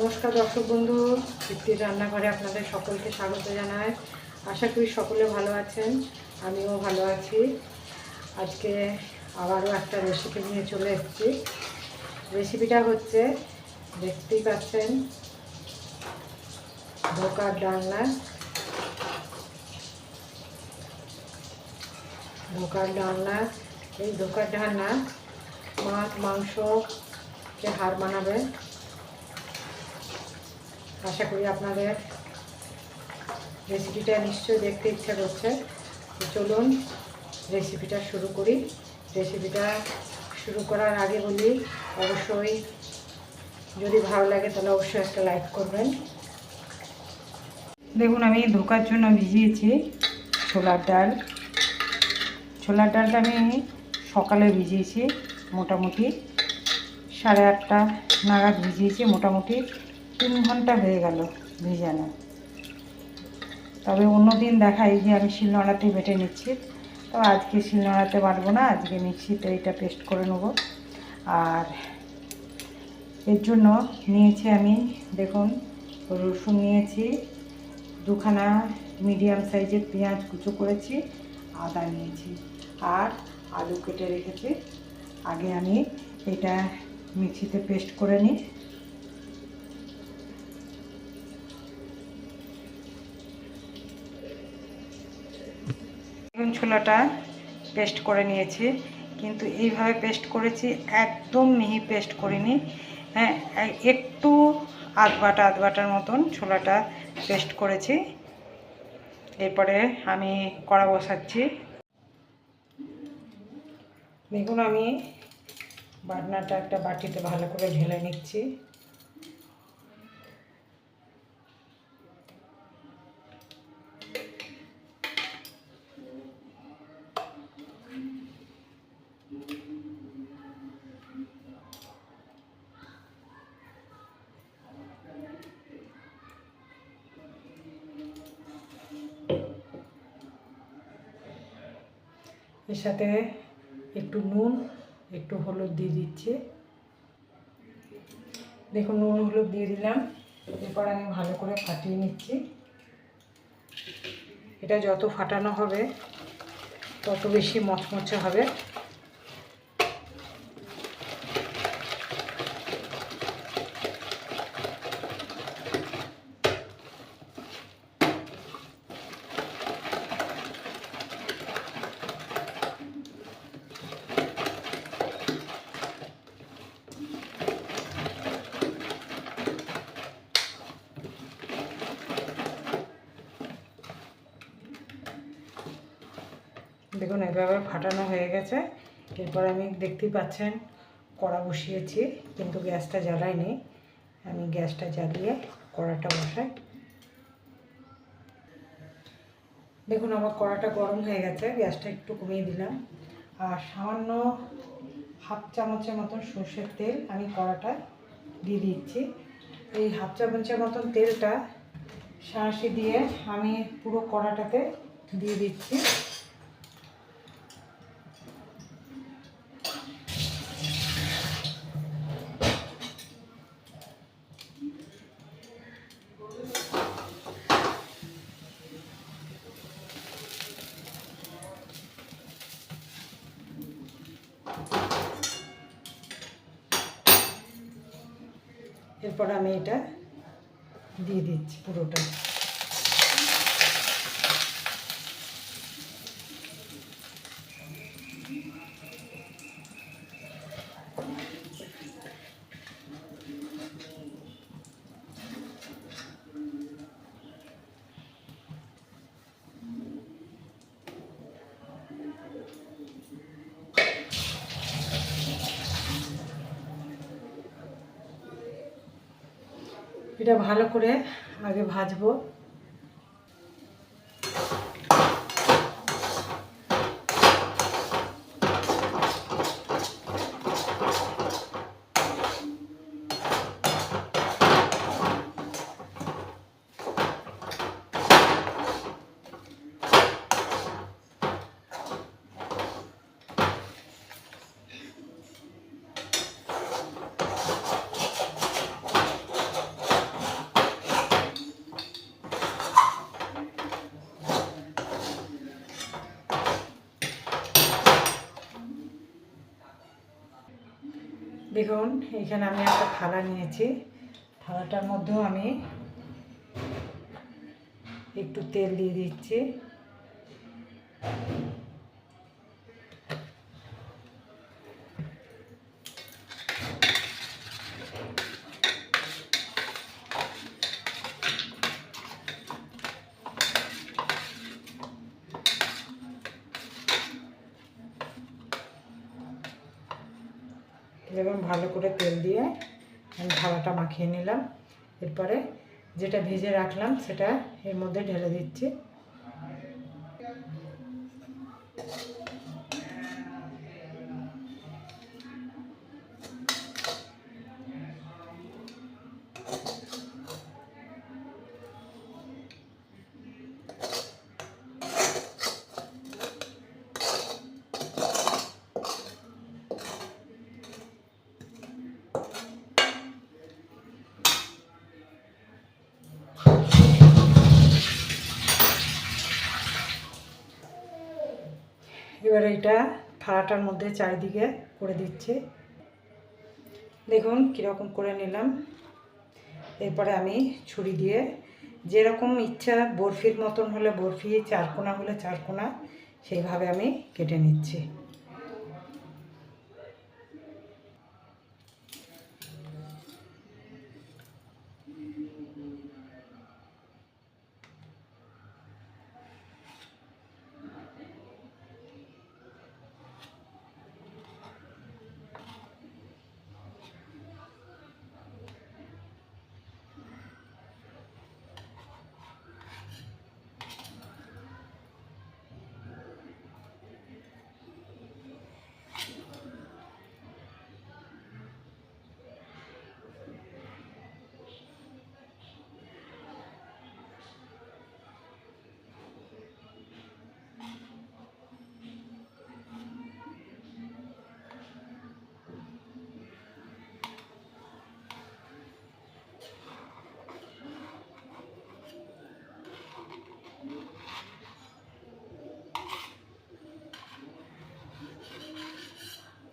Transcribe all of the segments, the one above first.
নমস্কার দর্শক বন্ধু, তৃপ্তির রান্নাঘরে আপনাদের সকলকে স্বাগত জানাই। আশা করি সকলে ভালো আছেন, আমিও ভালো আছি। আজকে আবারও একটা রেসিপি নিয়ে চলে এসেছি। রেসিপিটা হচ্ছে, দেখতেই পাচ্ছেন ধোকার ডালনা। ধোকার ডালনা, এই ধোকার ডালনা মাছ মাংসকে হার বানাবে আশা করি আপনাদের রেসিপিটা নিশ্চয়ই দেখতে ইচ্ছা করছে। চলুন রেসিপিটা শুরু করি। রেসিপিটা শুরু করার আগে বলি, অবশ্যই যদি ভালো লাগে তাহলে অবশ্যই একটা লাইক করবেন। দেখুন, আমি ধোকার জন্য ভিজিয়েছি ছোলার ডাল। ছোলার ডালটা আমি সকালে ভিজিয়েছি, মোটামুটি সাড়ে আটটা নাগাদ ভিজিয়েছি, মোটামুটি। তিন ঘণ্টা হয়ে গেল ভিজানো। তবে অন্য দিন দেখাই যে আমি শিলনোড়াতে বেটে নিচ্ছি। তো আজকে শিলনোড়াতে বাটবো না, আজকে মিক্সিতে এটা পেস্ট করে নেব। আর এর জন্য নিয়েছি আমি, দেখুন, রসুন নিয়েছি, দুখানা মিডিয়াম সাইজের পেঁয়াজ কুচো করেছি, আদা নিয়েছি। আর আলু কেটে রেখেছি। আগে আমি এটা মিক্সিতে পেস্ট করে নিই বেগুন ছোলাটা পেস্ট করে নিয়েছি। কিন্তু এইভাবে পেস্ট করেছি, একদম মিহি পেস্ট করিনি। হ্যাঁ একটু আধ বাটা, আধ বাটার মতন ছোলাটা পেস্ট করেছি। এরপরে আমি কড়া বসাচ্ছি। দেখুন, আমি বাটনাটা একটা বাটিতে ভালো করে ঢেলে নিচ্ছি। এর সাথে একটু নুন, একটু হলুদ দিয়ে দিচ্ছি। দেখুন, নুন, হলুদ দিয়ে দিলাম। এরপর আমি ভালো করে ফাটিয়ে নিচ্ছি। এটা যত ফাটানো হবে, তত বেশি মচমচে হবে। দেখুন এভাবে ফাটানো হয়ে গেছে। এরপর আমি দেখতেই পাচ্ছেন, কড়া বসিয়েছি, কিন্তু গ্যাসটা জ্বালাইনি। আমি গ্যাসটা জ্বালিয়ে কড়াটা বসাই। দেখুন, আমার কড়াটা গরম হয়ে গেছে, গ্যাসটা একটু কমিয়ে দিলাম। আর সামান্য হাফ চামচের মতন সর্ষের তেল আমি কড়াটা দিয়ে দিচ্ছি। এই হাফ চামচের মতন তেলটা সাঁড়াশি দিয়ে আমি পুরো কড়াটাতে দিয়ে দিচ্ছি। এরপর আমি এটা দিয়ে দিচ্ছি পুরোটা। এটা ভালো করে আগে ভাজবো। দেখুন এখানে আমি একটা থালা নিয়েছি। থালাটার মধ্যেও আমি একটু তেল দিয়ে দিচ্ছি। এবং ভালো করে তেল দিয়ে আমি ভাড়াটা মাখিয়ে নিলাম। এরপরে যেটা ভেজে রাখলাম, সেটা এর মধ্যে ঢেলে দিচ্ছি। এটা থালাটার মধ্যে চারিদিকে করে দিচ্ছি। দেখুন কীরকম করে নিলাম। এরপরে আমি ছুরি দিয়ে যেরকম ইচ্ছা বরফির মতন হলে বরফি, চারকোনা হলে চারকোনা, সেইভাবে আমি কেটে নিচ্ছি।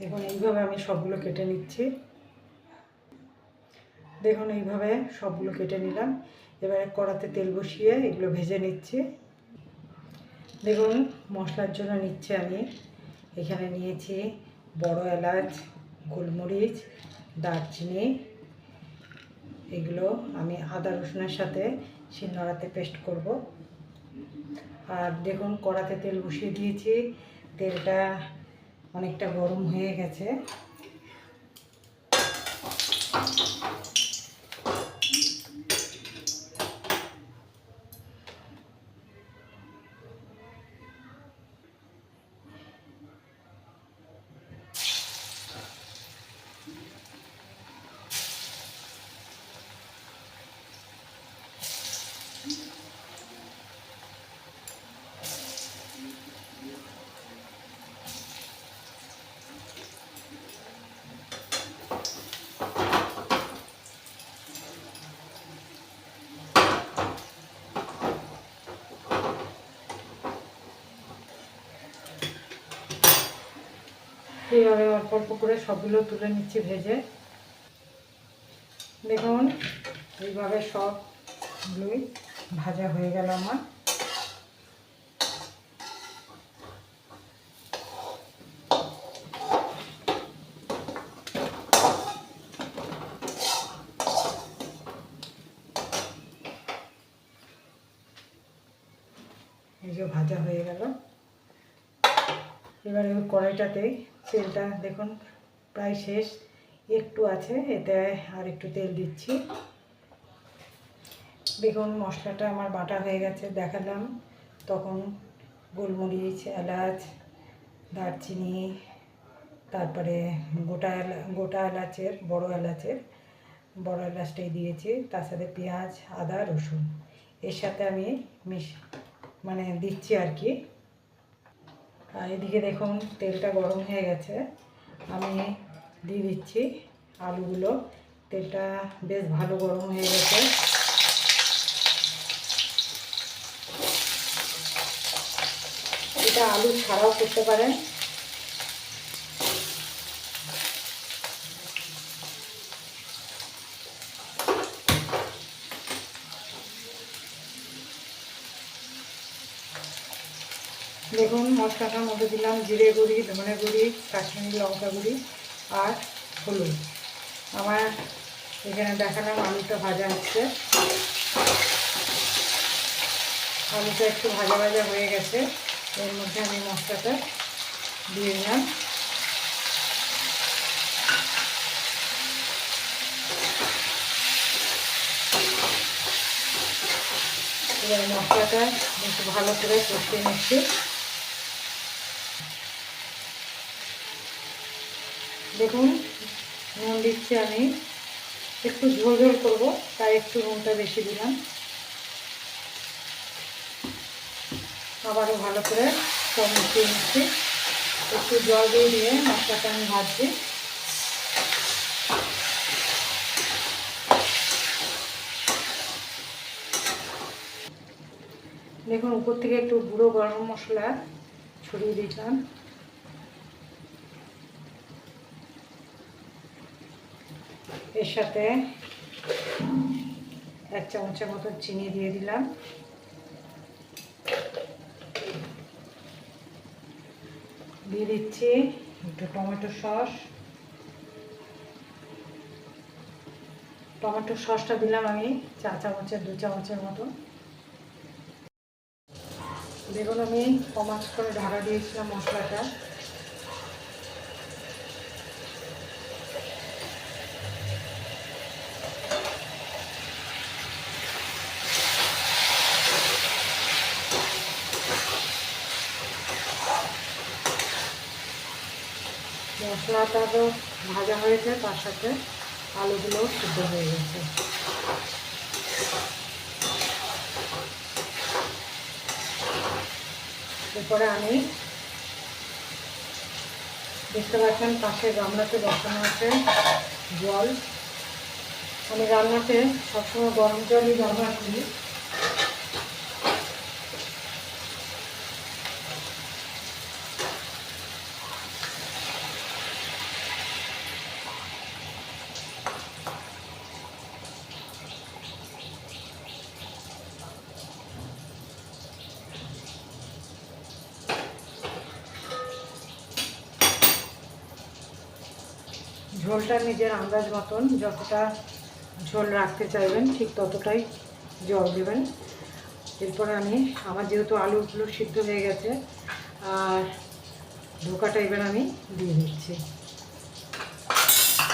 দেখুন, এইভাবে আমি সবগুলো কেটে নিচ্ছি। দেখুন, এইভাবে সবগুলো কেটে নিলাম। এবারে কড়াতে তেল বসিয়ে এগুলো ভেজে নিচ্ছি। দেখুন, মশলার জন্য নিচ্ছে আমি এখানে নিয়েছি বড় এলাচ, গোলমরিচ, দারচিনি। এগুলো আমি আদা রসুনের সাথে শিলনোড়াতে পেস্ট করব। আর দেখুন, কড়াতে তেল বসিয়ে দিয়েছি। তেলটা অনেকটা গরম হয়ে গেছে। এইভাবে অল্প অল্প করে সবগুলো তুলে নিচ্ছি ভেজে। দেখুন, এইভাবে সবগুলোই ভাজা হয়ে গেল আমার। ভাজা হয়ে গেল। এবারে ওই কড়াইটাতে তেলটা দেখুন, প্রায় শেষ। একটু আছে, এতে আর একটু তেল দিচ্ছি। দেখুন, মশলাটা আমার বাটা হয়ে গেছে, দেখালাম। তখন গোলমরিচ, এলাচ, দারচিনি, তারপরে গোটা গোটা এলাচের, বড় এলাচের, বড় এলাচটাই দিয়েছি। তার সাথে পেঁয়াজ, আদা, রসুন। এর সাথে আমি মিশ মানে দিচ্ছি আর কি। আর এদিকে দেখুন, তেলটা গরম হয়ে গেছে। আমি দিয়ে দিচ্ছি আলুগুলো। তেলটা বেশ ভালো গরম হয়ে গেছে। এটা আলু ছাড়াও করতে পারেন। দেখুন মশলাটার মধ্যে দিলাম জিরে গুঁড়ি, ধনে গুঁড়ি, কাশ্মীরি লঙ্কা গুঁড়ি আর হলুদ। আমার এখানে দেখালাম আলুটা ভাজা হচ্ছে। আলুটা একটু ভাজা ভাজা হয়ে গেছে। এর মধ্যে আমি মশলাটা দিয়ে নিলাম এবার মশলাটা একটু ভালো করে কষিয়ে নিচ্ছি। দেখুন, নুন দিচ্ছি আমি। একটু ঝোল ঝোল করব, তাই একটু নুনটা বেশি দিলাম। আবারও ভালো করে সব মিশিয়ে নিচ্ছি। একটু জল দিয়ে দিয়ে মশলাটা আমি ভাজছি। দেখুন, উপর থেকে একটু গুঁড়ো গরম মশলা ছড়িয়ে দিলাম। এর সাথে এক চামচের মতো চিনি দিয়ে দিলাম। দিয়ে দিচ্ছি একটু টমেটো সস। টমেটো সসটা দিলাম আমি চা চামচের, দু চামচের মতো। দেখুন আমি কমাস করে ঢাকা দিয়েছিলাম মশলাটা। মশলাটা তো ভাজা হয়েছে, তার সাথে আলুগুলো সিদ্ধ হয়ে গেছে। এরপরে আমি দেখতে পাচ্ছেন পাশে গামলাতে বসানো আছে জল। আমি রান্নাতে সবসময় গরম জলই ব্যবহার করি। ঝোলটা নিজের আন্দাজ মতন যতটা ঝোল রাখতে চাইবেন, ঠিক ততটাই জল দেবেন। এরপরে আমি, আমার যেহেতু আলুগুলো সিদ্ধ হয়ে গেছে, আর ধোকাটা এবার আমি দিয়ে দিচ্ছি।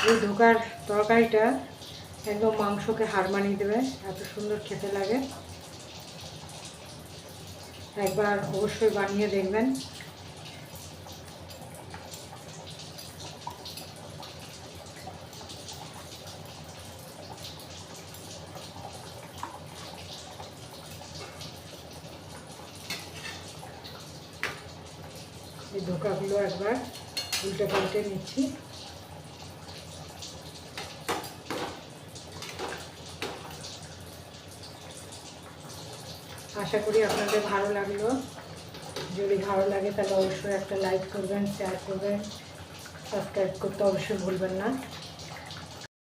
এই ধোকার তরকারিটা একদম মাংসকে হার মানিয়ে দেবে, এত সুন্দর খেতে লাগে। একবার অবশ্যই বানিয়ে দেখবেন। ধোকাগুলো একবার উল্টে পাল্টে নিচ্ছি। আশা করি আপনাদের ভালো লাগল। যদি ভালো লাগে তাহলে অবশ্যই একটা লাইক করবেন শেয়ার করবেন সাবস্ক্রাইব করতে অবশ্যই ভুলবেন না।